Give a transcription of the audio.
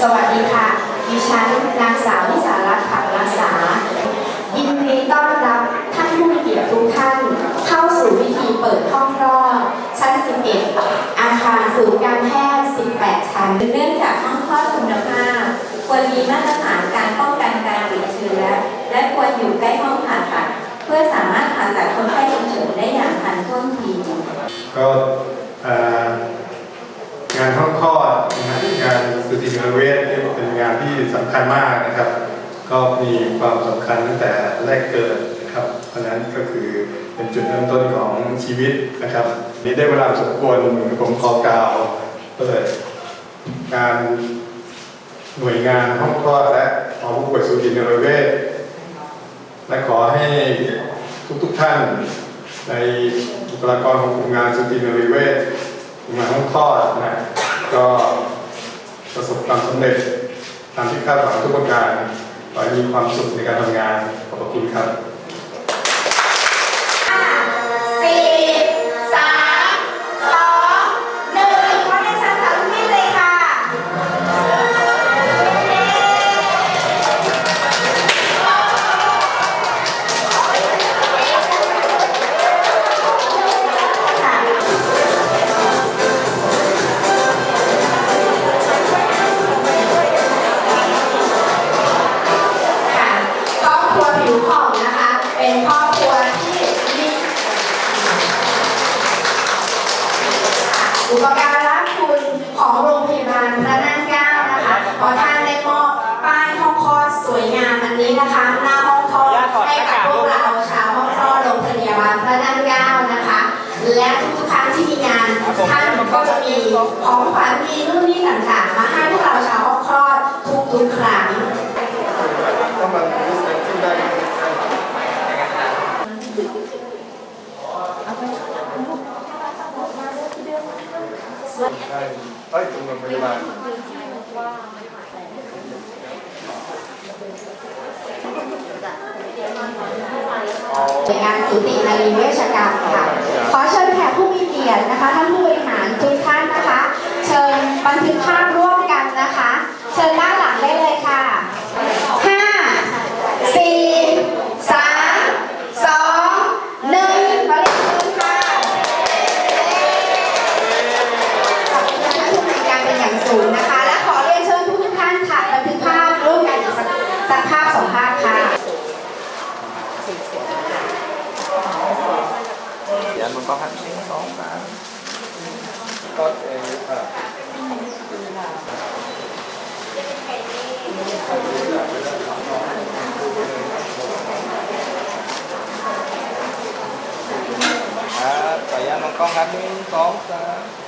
สวัสดีค่ะ ดิฉันนางสาววิสารัตน์ขังรักษา ยินดีต้อนรับท่านผู้มีเกียรติทุกท่าน เข้าสู่พิธีเปิดห้องรอดชั้น 11 อาคารศูนย์การแพทย์ 18 ชั้น เนื่องจากห้องคลอดคุณภาพ ควรมีมาตรฐานการป้องกันการติดเชื้อ และควรอยู่ใกล้ห้องผ่าตัด เพื่อสามารถผ่าตัดคนไข้ฉุกเฉินได้อย่างทันท่วงทีก็เอ่องานห้องคลอดนะฮะงานสุตินาเวชเนี่ยเป็นงานที่สำคัญมากนะครับ ก็มีความสำคัญตั้งแต่แรกเกิดนะครับ เพราะนั้นก็คือเป็นจุดเริ่มต้นของชีวิตนะครับ นี่ได้เวลาสมควรผมขอกล่าวเปิดการหน่วยงานห้องคลอดและหอผู้ป่วยสูตินรเวชและขอให้ทุกๆท่านในบุคลากรของกลุ่มงานสุตินรเวช มาห้องคลอดนะก็ประสบความสำเร็จตามที่คาดหวังทุกประการขอให้มีความสุขในการทำงานขอบพระคุณครับ อุปการะคุณของโรงพยาบาลพระนั่งเกล้านะคะเพราะท่านได้มอบป้ายห้องคลอดสวยงามอันนี้นะคะหน้าห้องคลอดให้กับพวกเราชาวห้องคลอดโรงพยาบาลพระนั่งเกล้านะคะ และทุกๆครั้งที่มีงานท่านก็จะมีของขวัญมีนู่นนี่ต่างๆ มาให้พวกเราชาวห้องคลอดทุกๆครั้ง ถ้ามันรู้สึกขึ้นได้ เฮ้ยตรงโรงพยาบาลจากงานสูตินารีเวชกรรมค่ะ สักภาพสองภาพค่ะยันมันก็หันหนึ่งสองสามก็เอออะครับขอยันมันก็หันหนึ่งสองสาม